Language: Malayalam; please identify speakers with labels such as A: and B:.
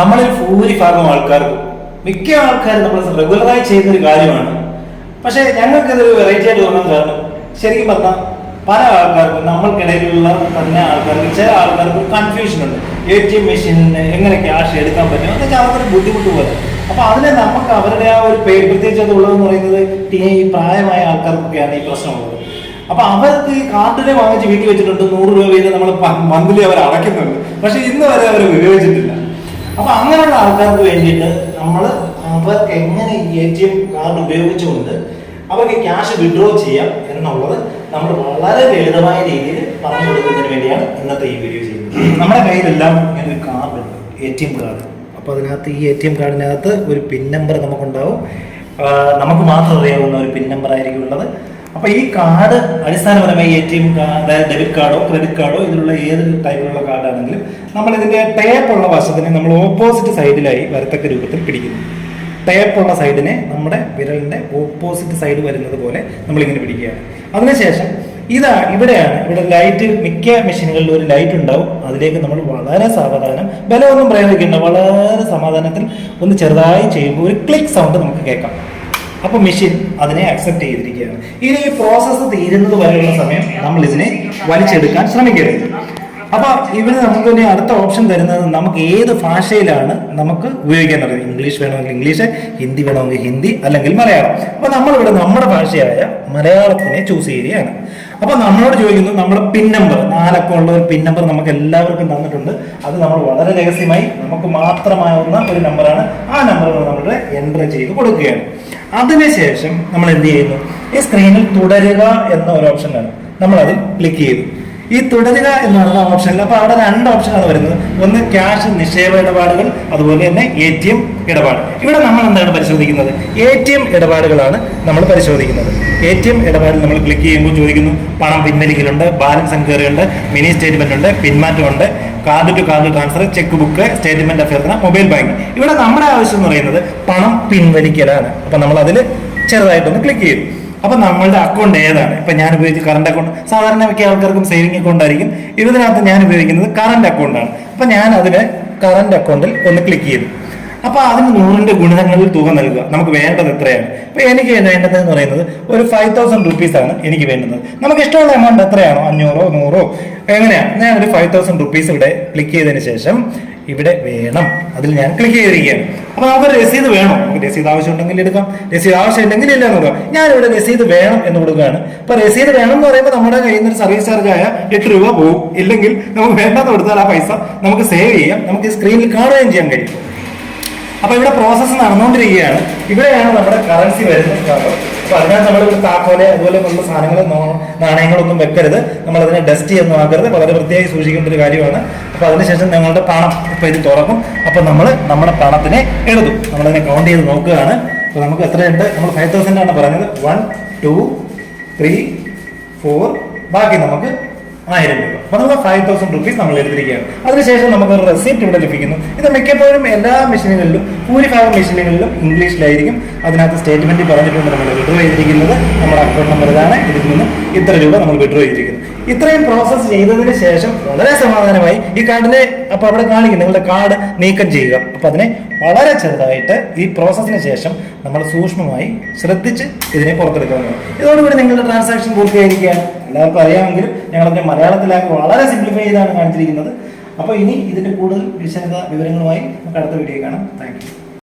A: നമ്മളിൽ ഭൂരിഭാഗം ആൾക്കാർക്കും മിക്ക ആൾക്കാരും നമ്മൾ റെഗുലറായി ചെയ്യുന്ന ഒരു കാര്യമാണ്. പക്ഷേ ഞങ്ങൾക്ക് ഇതൊരു വെറൈറ്റി ആയിട്ട് തോന്നാൻ കാരണം ശരിക്കും പറഞ്ഞാൽ പല ആൾക്കാർക്കും നമ്മൾക്കിടയിലുള്ള തന്നെ ആൾക്കാർക്ക് ചില ആൾക്കാർക്ക് കൺഫ്യൂഷൻ ഉണ്ട്. എ ടി എം മെഷീനിന് എങ്ങനെ ക്യാഷ് എടുക്കാൻ പറ്റും? അതൊക്കെ അവർക്കൊരു ബുദ്ധിമുട്ട് പോലെ. അപ്പൊ അതിനെ നമുക്ക് അവരുടെ ആ ഒരു പേര് പ്രത്യേകിച്ച് അത് ഉള്ളതെന്ന് പറയുന്നത് ഈ പ്രായമായ ആൾക്കാർക്കൊക്കെയാണ് ഈ പ്രശ്നമുള്ളത്. അപ്പൊ അവർക്ക് ഈ കാർഡിനെ വാങ്ങിച്ച് വീട്ടിൽ വെച്ചിട്ടുണ്ട് നൂറ് രൂപ വീതം നമ്മൾ മന്ത്ലി അവർ അടയ്ക്കുന്നുണ്ട്. പക്ഷെ ഇന്ന് വരെ അവർ ഉപയോഗിച്ചിട്ടില്ല. അപ്പൊ അങ്ങനെയുള്ള ആൾക്കാർക്ക് വേണ്ടിയിട്ട് നമ്മൾ അവർക്ക് എങ്ങനെ എ ടി എം കാർഡ് ഉപയോഗിച്ചുകൊണ്ട് അവർക്ക് ക്യാഷ് വിഡ്രോ ചെയ്യാം എന്നുള്ളത് നമ്മൾ വളരെ ലളിതമായ രീതിയിൽ പറഞ്ഞു കൊടുക്കുന്നതിന് വേണ്ടിയാണ് ഇന്നത്തെ ഈ വീഡിയോ ചെയ്യുന്നത്. നമ്മുടെ കയ്യിലെല്ലാം ഇങ്ങനെ ഒരു കാർഡ് ഉണ്ട് എ ടി എം കാർഡ് അപ്പോൾ അതിനകത്ത് ഈ എ ടി എം കാർഡിനകത്ത് ഒരു പിൻ നമ്പർ നമുക്കുണ്ടാവും. നമുക്ക് മാത്രം അറിയാവുന്ന ഒരു പിൻ നമ്പർ ആയിരിക്കും ഉള്ളത്. അപ്പോൾ ഈ കാർഡ് അടിസ്ഥാനപരമായി എ ടി എം അതായത് ഡെബിറ്റ് കാർഡോ ക്രെഡിറ്റ് കാർഡോ ഇതിലുള്ള ഏത് ടൈപ്പിലുള്ള കാർഡാണെങ്കിലും നമ്മൾ ഇതിന്റെ ടേപ്പ് ഉള്ള വശത്തിനെ നമ്മൾ ഓപ്പോസിറ്റ് സൈഡിലായി വരത്തക്ക രൂപത്തിൽ പിടിക്കുന്നു. ടേപ്പ് ഉള്ള സൈഡിനെ നമ്മുടെ വിരലിന്റെ ഓപ്പോസിറ്റ് സൈഡ് വരുന്നത് പോലെ നമ്മളിങ്ങനെ പിടിക്കുകയാണ്. അതിനുശേഷം ഇതാ ഇവിടെയാണ് ഇവിടെ ലൈറ്റ് മിക്ക മെഷീനുകളിലും ഒരു ലൈറ്റ് ഉണ്ടാവും. അതിലേക്ക് നമ്മൾ വളരെ സാവധാനം ബലമൊന്നും പ്രയോഗിക്കേണ്ട വളരെ സമാധാനത്തിൽ ഒന്ന് ചെറുതായി ചെയ്യുമ്പോൾ ഒരു ക്ലിക്ക് സൗണ്ട് നമുക്ക് കേൾക്കാം. അപ്പൊ മെഷീൻ അതിനെ അക്സെപ്റ്റ് ചെയ്തിരിക്കുകയാണ്. ഇനി ഈ പ്രോസസ്സ് തീരുന്നത് വരെയുള്ള സമയം നമ്മൾ ഇതിനെ വലിച്ചെടുക്കാൻ ശ്രമിക്കരുത്. അപ്പൊ ഇവിടെ നമുക്ക് ഇനി അടുത്ത ഓപ്ഷൻ തരുന്നത് നമുക്ക് ഏത് ഭാഷയിലാണ് നമുക്ക് ഉപയോഗിക്കാൻ അറിയാം ഇംഗ്ലീഷ് വേണമെങ്കിൽ ഇംഗ്ലീഷ് ഹിന്ദി വേണമെങ്കിൽ ഹിന്ദി അല്ലെങ്കിൽ മലയാളം. അപ്പൊ നമ്മളിവിടെ നമ്മുടെ ഭാഷയായ മലയാളത്തിനെ ചൂസ് ചെയ്യുകയാണ്. അപ്പൊ നമ്മളോട് ചോദിക്കുന്നു നമ്മുടെ പിൻ നമ്പർ നാലക്കമുള്ള ഒരു പിൻ നമ്പർ നമുക്ക് എല്ലാവർക്കും തന്നിട്ടുണ്ട്. അത് നമ്മൾ വളരെ രഹസ്യമായി നമുക്ക് മാത്രമാവുന്ന ഒരു നമ്പറാണ് ആ നമ്പറുകൾ നമ്മളുടെ എന്റർ ചെയ്ത് കൊടുക്കുകയാണ്. അതിനുശേഷം നമ്മൾ എന്ത് ചെയ്യുന്നു? ഈ സ്ക്രീനിൽ തുടരുക എന്ന ഒരു ഓപ്ഷൻ ആണ്. നമ്മൾ അതിൽ ക്ലിക്ക് ചെയ്തു ഈ തുടരുക എന്ന് പറയുന്ന ഓപ്ഷനിൽ അപ്പോൾ അവിടെ രണ്ട് ഓപ്ഷനാണ് വരുന്നത്. ഒന്ന് ക്യാഷ് നിക്ഷേപ ഇടപാടുകൾ അതുപോലെ തന്നെ എ ടി എം ഇടപാട്. ഇവിടെ നമ്മൾ എന്താണ് പരിശോധിക്കുന്നത്? എ ടി എം ഇടപാടുകളാണ് നമ്മൾ പരിശോധിക്കുന്നത്. എ ടി എം ഇടപാടിൽ നമ്മൾ ക്ലിക്ക് ചെയ്യുമ്പോൾ ചോദിക്കുന്നു പണം പിൻവലിക്കലുണ്ട് ബാലൻസ് എൻക്വയറി ഉണ്ട് മിനി സ്റ്റേറ്റ്മെന്റ് ഉണ്ട് പിന്മാറ്റമുണ്ട് card to card transfer cheque book statement അഭ്യർത്ഥന മൊബൈൽ ബാങ്കിങ് ഇവിടെ നമ്മുടെ ആവശ്യം എന്ന് പറയുന്നത് പണം പിൻവലിക്കലാണ്. അപ്പൊ നമ്മൾ അതിൽ ചെറുതായിട്ടൊന്ന് ക്ലിക്ക് ചെയ്തു അപ്പൊ നമ്മളുടെ അക്കൗണ്ട് ഏതാണ്? ഇപ്പൊ ഞാൻ ഉപയോഗിച്ച കറണ്ട് അക്കൗണ്ട് സാധാരണ മിക്ക ആൾക്കാർക്കും സേവിങ് അക്കൗണ്ട് ആയിരിക്കും. ഇതിനകത്ത് ഞാൻ ഉപയോഗിക്കുന്നത് കറണ്ട് അക്കൗണ്ടാണ് അപ്പൊ ഞാൻ അതിന് കറണ്ട് അക്കൗണ്ടിൽ ഒന്ന് ക്ലിക്ക് ചെയ്തു. അപ്പൊ അതിന് നൂറിന്റെ ഗുണിതങ്ങളിൽ തുക നൽകുക. നമുക്ക് വേണ്ടത് എത്രയാണ്? ഇപ്പൊ എനിക്ക് വേണ്ടത് എന്ന് പറയുന്നത് ഒരു ഫൈവ് തൗസൻഡ് റുപ്പീസ് ആണ് എനിക്ക് വേണ്ടത് നമുക്ക് ഇഷ്ടമുള്ള എമൗണ്ട് എത്രയാണോ? അഞ്ഞൂറോ നൂറോ? എങ്ങനെയാണ് ഞാൻ ഒരു ഫൈവ് തൗസൻഡ് റുപ്പീസ് ഇവിടെ ക്ലിക്ക് ചെയ്തതിന് ശേഷം ഇവിടെ വേണം. അതിൽ ഞാൻ ക്ലിക്ക് ചെയ്തിരിക്കുകയാണ്. അപ്പൊ നമുക്ക് രസീത് വേണം? നമുക്ക് രസീത് ആവശ്യമുണ്ടെങ്കിൽ എടുക്കാം. രസീത് ആവശ്യമില്ലെങ്കിൽ ഇല്ല എന്ന് നോക്കാം ഞാൻ ഇവിടെ രസീത് വേണം എന്ന് കൊടുക്കുകയാണ്. അപ്പൊ രസീത് വേണം എന്ന് പറയുമ്പോൾ നമ്മുടെ കയ്യിൽ നിന്ന് സർവീസ് ചാർജ് ആയ എട്ട് രൂപ പോകും ഇല്ലെങ്കിൽ നമുക്ക് വേണ്ടെന്ന് കൊടുത്താൽ ആ പൈസ നമുക്ക് സേവ് ചെയ്യാം. നമുക്ക് സ്ക്രീനിൽ കാണുകയും ചെയ്യാൻ കഴിയും. അപ്പൊ ഇവിടെ പ്രോസസ്സ് നടന്നുകൊണ്ടിരിക്കുകയാണ്. ഇവിടെയാണ് നമ്മുടെ കറൻസി വരുന്നത് അപ്പൊ അതിനകത്ത് നമ്മൾ ഒരു താക്കോൽ അതുപോലെ നമ്മുടെ സാധനങ്ങൾ നാണയങ്ങളൊന്നും വെക്കരുത്. നമ്മൾ അതിനെ ഡസ്റ്റ് ചെയ്യുന്നു ആക്കരുത്. വളരെ വൃത്തിയായി സൂക്ഷിക്കേണ്ട ഒരു കാര്യമാണ്. അപ്പൊ അതിനുശേഷം നിങ്ങളുടെ പണം ഇപ്പൊ ഇത് തുറക്കും. അപ്പൊ നമ്മൾ നമ്മുടെ പണത്തിനെ എടുത്തു നമ്മളതിനെ കൗണ്ട് ചെയ്ത് നോക്കുകയാണ്. അപ്പൊ നമുക്ക് എത്രയുണ്ട്? നമ്മൾ ഫൈവ് ആണ് പറഞ്ഞത്. വൺ ടു ത്രീ ഫോർ ബാക്കി നമുക്ക് ആയിരം രൂപ. അപ്പൊ നമുക്ക് ഫൈവ് തൗസൻഡ് റുപ്പീസ് നമ്മൾ എടുത്തിരിക്കുകയാണ്. അതിനുശേഷം നമുക്ക് ഒരു റെസിപ്റ്റ് ഇവിടെ ലഭിക്കുന്നു. ഇത് മിക്കപ്പോഴും എല്ലാ മെഷീനുകളിലും ഭൂരിഭാഗം മെഷീനുകളിലും ഇംഗ്ലീഷിലായിരിക്കും. അതിനകത്ത് സ്റ്റേറ്റ്മെന്റ് പറഞ്ഞിട്ടുണ്ട് നമ്മൾ വിഡ്രോ ചെയ്തിരിക്കുന്നത്. നമ്മുടെ അക്കൗണ്ട് നമ്പർ ഇതാണ്. ഇതിൽ നിന്നും ഇത്ര രൂപ നമ്മൾ വിഡ്രോ ചെയ്തിരിക്കുന്നു. ഇത്രയും പ്രോസസ്സ് ചെയ്തതിന് ശേഷം വളരെ സമാധാനമായി ഈ കാർഡിനെ അപ്പൊ അവിടെ കാണിക്കും നിങ്ങളുടെ കാർഡ് നീക്കം ചെയ്യുക. അപ്പൊ അതിനെ വളരെ ചെറുതായിട്ട് ഈ പ്രോസസ്സിന് ശേഷം നമ്മൾ സൂക്ഷ്മമായി ശ്രദ്ധിച്ച് ഇതിനെ പുറത്തെടുക്കണം ഇതോടുകൂടി നിങ്ങളുടെ ട്രാൻസാക്ഷൻ പൂർത്തിയായിരിക്കുകയാണ്. എല്ലാവർക്കും അറിയാമെങ്കിലും ഞങ്ങളതിനെ മലയാളത്തിലാക്കി വളരെ സിംപ്ലിഫൈ ചെയ്താണ് കാണിച്ചിരിക്കുന്നത്. അപ്പോൾ ഇനി ഇതിന്റെ കൂടുതൽ വിശദ വിവരങ്ങളുമായി നമുക്ക് അടുത്ത വീഡിയോ കാണാം. താങ്ക്